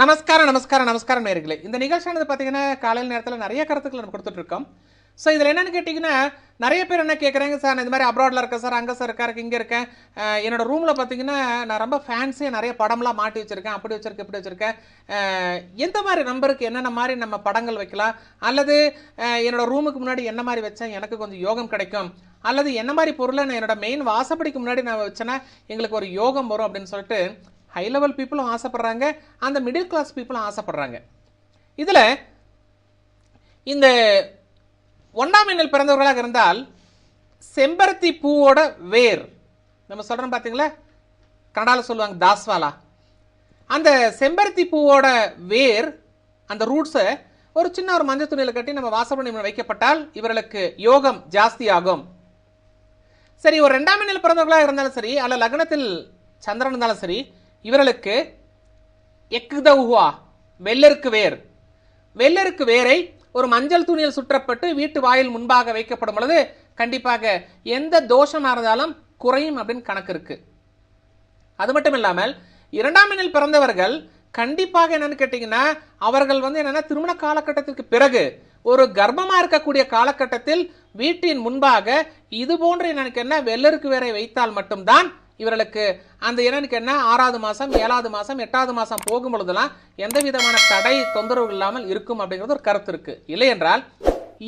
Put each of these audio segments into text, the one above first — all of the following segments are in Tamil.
நமஸ்காரம் நமஸ்காரம் நமஸ்காரம் நேர்களே இந்த நிகழ்ச்சியானது பார்த்தீங்கன்னா காலையில் நேரத்தில் நிறைய கருத்துக்கள் நம்ம கொடுத்துட்ருக்கோம் ஸோ இதில் என்னென்னு கேட்டிங்கன்னா நிறைய பேர் என்ன கேட்குறாங்க சார் நான் இந்த மாதிரி அப்ராடில் இருக்கேன் சார். அங்கே சார் இருக்கா இங்கே இருக்கேன். என்னோடய என்னோட ரூமில் பார்த்தீங்கன்னா நான் ரொம்ப ஃபேன்ஸியாக நிறைய படம்லாம் மாட்டி வச்சுருக்கேன். அப்படி வச்சுருக்கேன் இப்படி வச்சுருக்கேன். எந்த மாதிரி நம்பருக்கு என்னென்ன மாதிரி நம்ம படங்கள் வைக்கலாம்? அல்லது என்னோடய என்னோட ரூமுக்கு முன்னாடி என்ன மாதிரி வச்சேன் எனக்கு கொஞ்சம் யோகம் கிடைக்கும்? அல்லது என்ன மாதிரி பொருளை நான் என்னோட மெயின் வாசப்படிக்கு முன்னாடி நான் வச்சேன்னா எங்களுக்கு ஒரு யோகம் வரும் அப்படின்னு சொல்லிட்டு ஹை லெவல் பீப்புளும் ஆசைப்பட்றாங்க அந்த மிடில் கிளாஸ் பீப்புளும் ஆசைப்பட்றாங்க. இதில் இந்த ஒன்றாம் எண்ணில் பிறந்தவர்களாக இருந்தால் செம்பருத்தி பூவோட வேர் நம்ம சொல்கிறோம் பார்த்தீங்களா கன்னடாவில் சொல்லுவாங்க தாஸ்வாலா. அந்த செம்பருத்தி பூவோட வேர் அந்த ரூட்ஸை ஒரு சின்ன ஒரு மஞ்சள் துணியில் கட்டி நம்ம வாசப்படி முன்ன வைக்கப்பட்டால் இவர்களுக்கு யோகம் ஜாஸ்தி ஆகும் சரி ஒரு ரெண்டாம் எண்ணில் பிறந்தவர்களாக இருந்தாலும் சரி அல்ல லக்னத்தில் சந்திரன் இருந்தாலும் சரி இவர்களுக்கு எக்குதவுஹா வெள்ளருக்கு வேர். வெள்ளருக்கு வேரை ஒரு மஞ்சள் துணியில் சுற்றப்பட்டு வீட்டு வாயில் முன்பாக வைக்கப்படும் பொழுது கண்டிப்பாக எந்த தோஷமாக இருந்தாலும் குறையும் அப்படின்னு கணக்கு இருக்கு. அது மட்டும் இல்லாமல் இரண்டாம் எண்ணில் பிறந்தவர்கள் கண்டிப்பாக என்னன்னு கேட்டிங்கன்னா அவர்கள் வந்து என்னன்னா திருமண காலகட்டத்திற்கு பிறகு ஒரு கர்ப்பமாக இருக்கக்கூடிய காலகட்டத்தில் வீட்டின் முன்பாக இது போன்ற எனக்கு என்ன வெள்ளருக்கு வேரை வைத்தால் மட்டும்தான் இவர்களுக்கு அந்த என்னன்னு என்ன? ஆறாவது மாதம் ஏழாவது மாதம் எட்டாவது மாதம் போகும் பொழுதெல்லாம் எந்த விதமான தடை தொந்தரவு இல்லாமல் இருக்கும் அப்படிங்கிறது ஒரு கருத்து இருக்கு. இல்லை என்றால்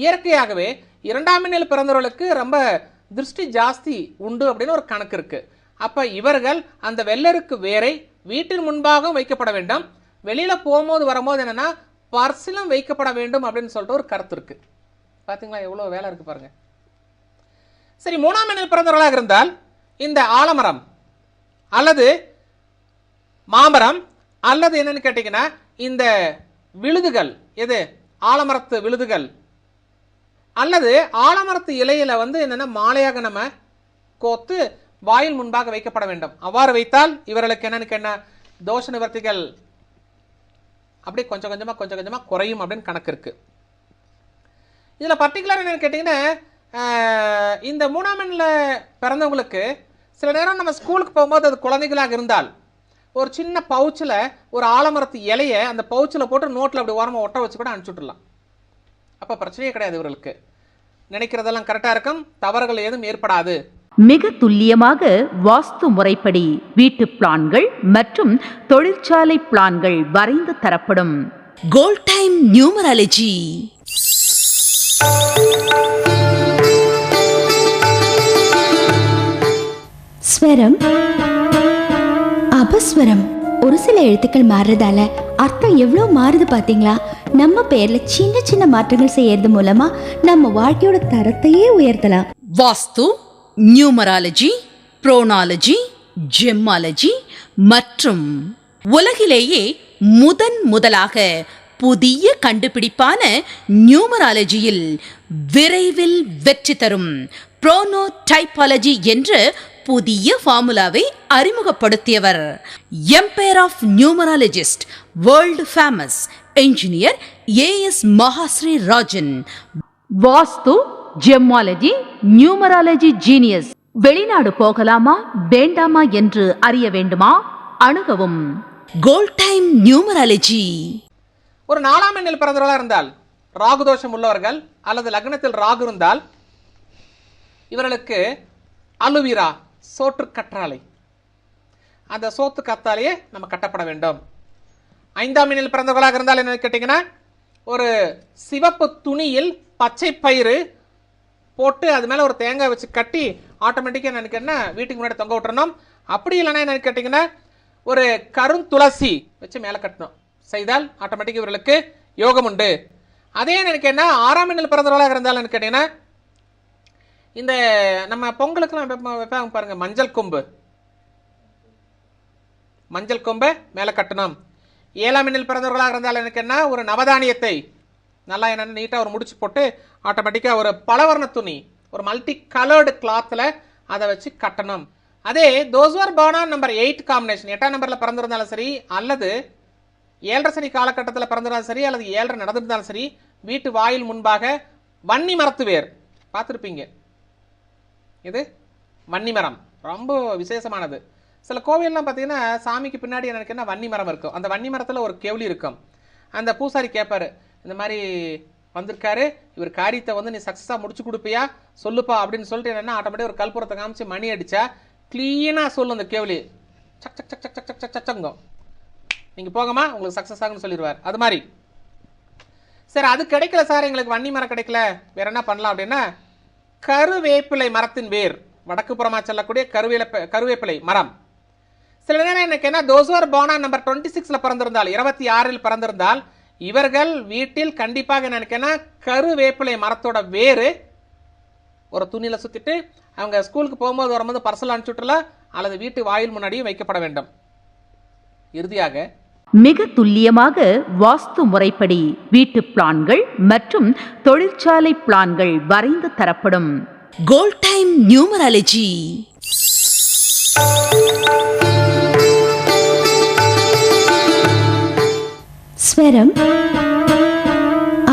இயற்கையாகவே இரண்டாம் நிலை பிறந்தவர்களுக்கு ரொம்ப திருஷ்டி ஜாஸ்தி உண்டு அப்படின்னு ஒரு கணக்கு இருக்குது அப்போ இவர்கள் அந்த வெள்ளருக்கு வேரை வீட்டின் முன்பாகவும் வைக்கப்பட வேண்டும். வெளியில் போகும்போது வரும்போது என்னென்னா பர்சிலும் வைக்கப்பட வேண்டும் அப்படின்னு சொல்லிட்டு ஒரு கருத்து இருக்கு. பார்த்தீங்களா எவ்வளோ வேலை இருக்குது பாருங்கள் சரி மூணாம் எண்ணில் பிறந்தவர்களாக இருந்தால் இந்த ஆலமரம் அல்லது மாமரம் அல்லது என்னன்னு கேட்டீங்கன்னா இந்த விழுதுகள் எது? ஆலமரத்து விழுதுகள். அல்லது ஆலமரத்து இலையில வந்து என்னென்ன மாலையாக நம்ம கோத்து வாயில் முன்பாக வைக்கப்பட வேண்டும். அவ்வாறு வைத்தால் இவர்களுக்கு என்னன்னு என்ன தோஷ நிவர்த்திகள் அப்படியே கொஞ்சம் கொஞ்சமா கொஞ்சம் கொஞ்சமா குறையும் அப்படின்னு கணக்கு இருக்குது இதுல பர்டிகுலர் என்னன்னு கேட்டிங்கன்னா இந்த மூணாம் எண்ணில் பிறந்தவங்களுக்கு சில நேரம் நம்ம ஸ்கூலுக்கு போகும்போது அது குழந்தைகளாக இருந்தால் ஒரு சின்ன பவுச்சில் ஒரு ஆலமரத்து இலையை அந்த பவுச்சில் போட்டு நோட்டில் அப்படி ஓரமாக ஒட்ட வச்சு கூட அனுப்பிச்சு விட்டுடலாம் அப்போ பிரச்சனையே கிடையாது இவர்களுக்கு. நினைக்கிறதெல்லாம் கரெக்டாக இருக்கும் தவறுகள் ஏதும் ஏற்படாது. மிக துல்லியமாக வாஸ்து முறைப்படி வீட்டு பிளான்கள் மற்றும் தொழிற்சாலை பிளான்கள் வரைந்து தரப்படும். Gold Time Numerology. ஸ்வரம் அபஸ்வரம். ஒரு சில எழுத்துக்கள் மாறுறதால அர்த்தம் எவ்வளோ மாறுது பார்த்தீங்களா நம்ம பேர்ல சின்ன சின்ன மாற்றங்கள் செய்யறது மூலமா நம்ம வாழ்க்கையோட தரத்தையே உயர்த்தலாம். வாஸ்து நியூமராலஜி புரோனாலஜி ஜெம்மாலஜி மற்றும் உலகிலேயே முதன் முதலாக புதிய கண்டுபிடிப்பான நியூமராலஜியில் விரைவில் வெற்றி தரும் புரோனோ டைப்பாலஜி என்ற புதிய ஃபார்முலாவை அறிமுகப்படுத்தியவர். Empire of numerologist world famous engineer AS Mahasri Rajan vastu gemmology numerology genius வெளிநாடு போகலாமா வேண்டாமா என்று அறிய வேண்டுமா? அணுகவும். கோல்ட் டைம் நியூமராலஜி ஒரு நாலாம் எண்ணில் பிறந்தவர்களாக இருந்தால் ராகு தோஷம் உள்ளவர்கள் அல்லது லக்னத்தில் ராகு இருந்தால் இவர்களுக்கு அலுவிரா சோற்று கற்றாலை. அந்த சோத்து கத்தாலேயே நம்ம கட்டப்பட வேண்டும். ஐந்தாம் எண்ணில் பிறந்தவர்களாக இருந்தால் என்ன கேட்டிங்கன்னா ஒரு சிவப்பு துணியில் பச்சை பயிறு போட்டு அது மேலே ஒரு தேங்காய் வச்சு கட்டி ஆட்டோமேட்டிக்காக எனக்கு என்ன வீட்டுக்கு முன்னாடி தொங்க விட்டுறணும். அப்படி இல்லைன்னா என்ன கேட்டிங்கன்னா ஒரு கருந்துளசி வச்சு மேலே கட்டணும். செய்தால் ஆட்டோமேட்டிக் இவர்களுக்கு யோகம் உண்டு. அதே எனக்கு என்ன ஆறாம் எண்ணில் பிறந்தவர்களாக இருந்தால் எனக்கு கேட்டிங்கன்னா இந்த நம்ம பொங்கலுக்குலாம் வைப்பாங்க பாருங்க மஞ்சள் கொம்பு. மஞ்சள் கொம்பை மேலே கட்டணும். ஏழாம் எண்ணில் பிறந்தவர்களாக இருந்தால் எனக்கு என்ன? ஒரு நவதானியத்தை. நல்லா என்னென்னு நீட்டாக ஒரு முடிச்சு போட்டு ஆட்டோமேட்டிக்காக ஒரு பலவர்ண துணி ஒரு மல்டி கலர்டு கிளாத்தில் அதை வச்சு கட்டணும். அதே தோஸ்வர் பவனா நம்பர் எயிட் காம்பினேஷன் எட்டாம் நம்பரில் பிறந்திருந்தாலும் சரி அல்லது ஏழரை சனி காலகட்டத்தில் பிறந்திருந்தாலும் சரி அல்லது ஏழரை நடந்திருந்தாலும் சரி வீட்டு வாயில் முன்பாக வன்னி மரத்து வேர் பார்த்துருப்பீங்க. இது? வன்னி மரம். ரொம்ப விசேஷமானது. சில கோவில்லாம் பார்த்தீங்கன்னா சாமிக்கு பின்னாடி எனக்கு என்ன வன்னி மரம் இருக்கும். அந்த வன்னி மரத்தில் ஒரு கேவலி இருக்கும். அந்த பூசாரி கேட்பாரு இந்த மாதிரி வந்திருக்காரு இவர் காரியத்தை வந்து நீ சக்ஸஸாக முடிச்சு கொடுப்பியா? சொல்லுப்பா அப்படின்னு சொல்லிட்டு என்னென்னா ஆட்டோமேட்டிக் ஒரு கல்புரத்தை காமிச்சு மணி அடித்தா க்ளீனாக சொல்லும் அந்த கேவலி. சக் சக் சக் சக் சக் சக் சக் சங்கம். நீங்கள் போகமா உங்களுக்கு சக்ஸஸ் ஆகும்னு சொல்லிடுவார். அது மாதிரி. சார் அது கிடைக்கல சார் எங்களுக்கு வன்னி மரம் கிடைக்கல. வேற என்ன பண்ணலாம் அப்படின்னா கருவேப்பிலை மரத்தின் வேர். வடக்கு புறமா செல்லக்கூடிய கருவேல கருவேப்பிலை மரம். சில நேரம் எனக்கு என்ன தோசோர் போனா நம்பர் டுவெண்ட்டி சிக்ஸில் பிறந்திருந்தால் இருபத்தி ஆறில் பிறந்திருந்தால் இவர்கள் வீட்டில் கண்டிப்பாக நினைக்கன்னா கருவேப்பிலை மரத்தோட வேறு ஒரு துணியில் சுற்றிட்டு அவங்க ஸ்கூலுக்கு போகும்போது வரும்போது பர்சல் அனுப்பிச்சுட்டுல அல்லது வீட்டு வாயில் முன்னாடியும் வைக்கப்பட வேண்டும். இறுதியாக மிக துல்லியமாக வாஸ்து முறைப்படி வீட்டு பிளான்கள் மற்றும் தொழிற்சாலை பிளான்கள் வரைந்து தரப்படும். கோல்ட் டைம் நியூமராலஜி ஸ்வரம்.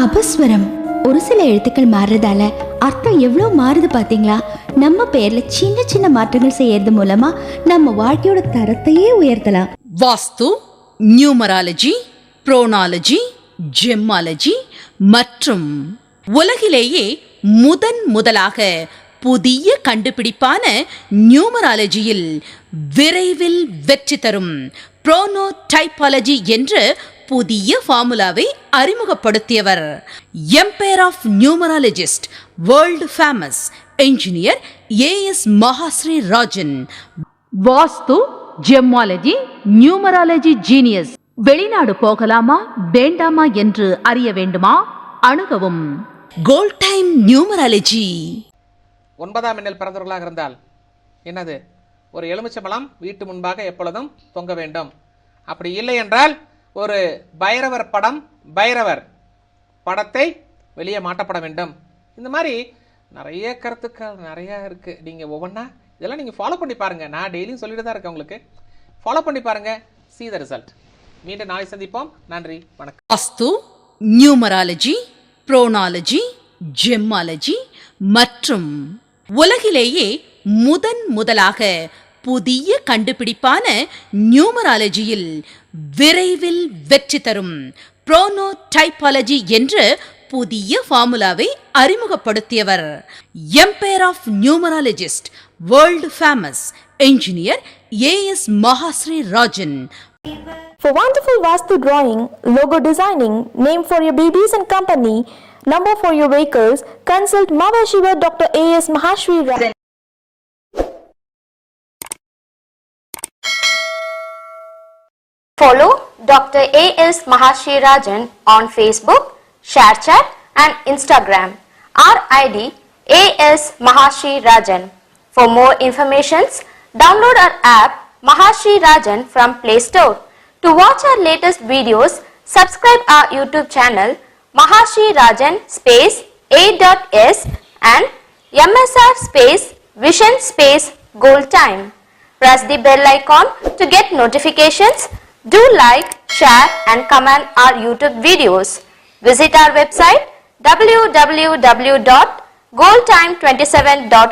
அபஸ்வரம். ஒரு சில எழுத்துக்கள் மாறுறதால அர்த்தம் எவ்வளோ மாறுது பாத்தீங்களா நம்ம பேர்ல சின்ன சின்ன மாற்றங்கள் செய்யறது மூலமா நம்ம வாழ்க்கையோட தரத்தையே உயர்த்தலாம். வாஸ்து நியூமராலஜி புரோனாலஜி ஜெம்மாலஜி மற்றும் உலகிலேயே முதன் முதலாக புதிய கண்டுபிடிப்பான நியூமராலஜியில் விரைவில் வெற்றி தரும் புரோனோ டைப்பாலஜி என்ற புதிய ஃபார்முலாவை அறிமுகப்படுத்தியவர். Empire of numerologist world famous engineer AS Mahasri Rajan vastu gemmology numerology genius. வெளிநாடு போகலாமா வேண்டாமா என்று அறிய வேண்டுமா? அணுகவும். கோல்ட் டைம் நியூமராலஜி ஒன்பதாம் எண்ணில் பிறந்தவர்களாக இருந்தால் என்னது? ஒரு எலுமிச்சம்பழம் வீட்டு முன்பாக எப்பொழுதும் தொங்க வேண்டும். அப்படி இல்லை என்றால் ஒரு பைரவர் படம் பைரவர் படத்தை வெளியே மாட்டப்பட வேண்டும். இந்த மாதிரி நிறைய கருத்துக்கள் நிறையா இருக்குது நீங்கள் ஒவ்வொன்றா இதெல்லாம் நீங்கள் ஃபாலோ பண்ணி பாருங்கள் நான் டெய்லியும் சொல்லிட்டு தான் இருக்கேன் உங்களுக்கு. ஃபாலோ பண்ணி பாருங்க. சி த ரிசல்ட் மீண்டும் நாளை சந்திப்போம். நன்றி. வணக்கம். அஸ்து நியூமராலஜி புரோனாலஜி ஜெம்மாலஜி மற்றும் உலகிலேயே முதன் முதலாக புதிய கண்டுபிடிப்பான நியூமராலஜியில் விரைவில் வெற்றி தரும் புரோனோ டைப்பாலஜி என்ற புதிய ஃபார்முலாவை அறிமுகப்படுத்தியவர். Empire of numerologist world famous Engineer A.S. Mahasri Rajan. For wonderful Vastu drawing, logo designing, name for your babies and company, number for your vehicles, consult Mava Dr. A.S. Mahasri Rajan. Follow Dr. A.S. Mahashri Rajan on Facebook, ShareChat and Instagram. Our ID A.S. Mahashri Rajan. For more informations, download our app Mahashi Rajan from Play Store. To watch our latest videos, subscribe our YouTube channel Mahashi Rajan space A.S and MSR space Vision space Goal Time. Press the bell icon to get notifications. Do like, share and comment our YouTube videos. Visit our website www.goldtime27.com